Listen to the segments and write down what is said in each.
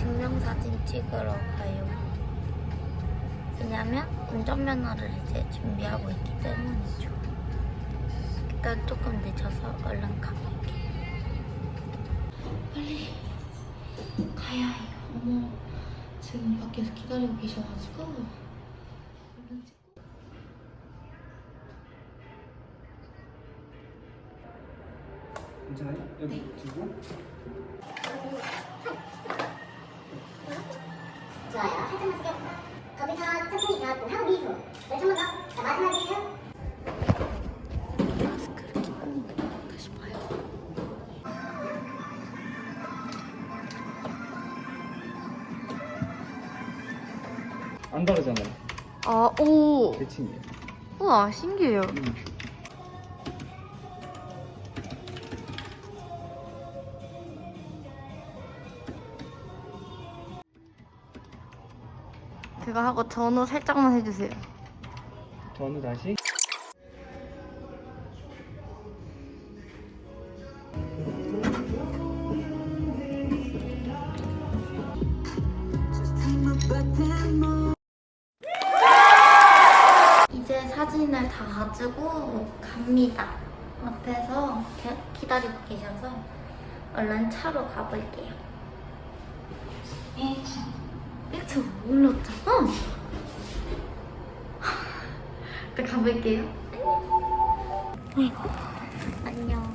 증명사진 찍으러 가요. 왜냐면 운전면허를 이제 준비하고 있기 때문이죠. 일단 조금 늦어서 얼른 가볼게. 빨리 가야 해요. 어머, 지금 밖에서 기다리고 계셔가지고 얼른 찍고. 괜찮아요? 여기 두고 거기서 천천히 하고 미소. 한번 더. 자, 다시 봐요. 안 다르잖아요 아, 오. 대칭이에요 우와, 신기해요. 음. 제가 하고 전후 살짝만 해주세요. 전후 다시 이제 사진을 다 가지고 갑니다. 앞에서 기- 기다리고 계셔서 얼른 차로 가볼게요. 1 초 올랐잖아. 일단 가볼게요. 안녕. 안녕.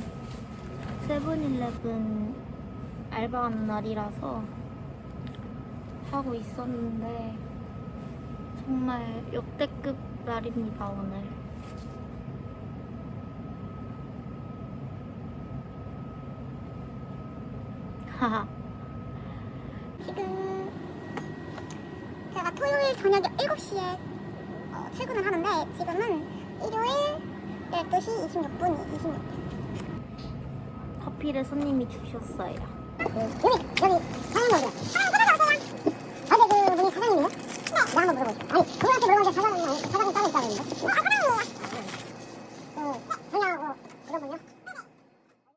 세븐일레븐 알바하는 날이라서 하고 있었는데 정말 역대급 날입니다 오늘. 하하. 지금 제가 토요일 저녁 7시에 어, 출근을 하는데 지금은 일요일 12시 26분 26분. 커피를 손님이 주셨어요. 여기 여기 사장님이요. 사장님 찾아주세요. 어제 그 분이 사장님이요? 네. 나 한번 물어보죠. 아니 그분한테 물어봤는데 사장님 사장님 따로 있다고 했는데. 아 사장님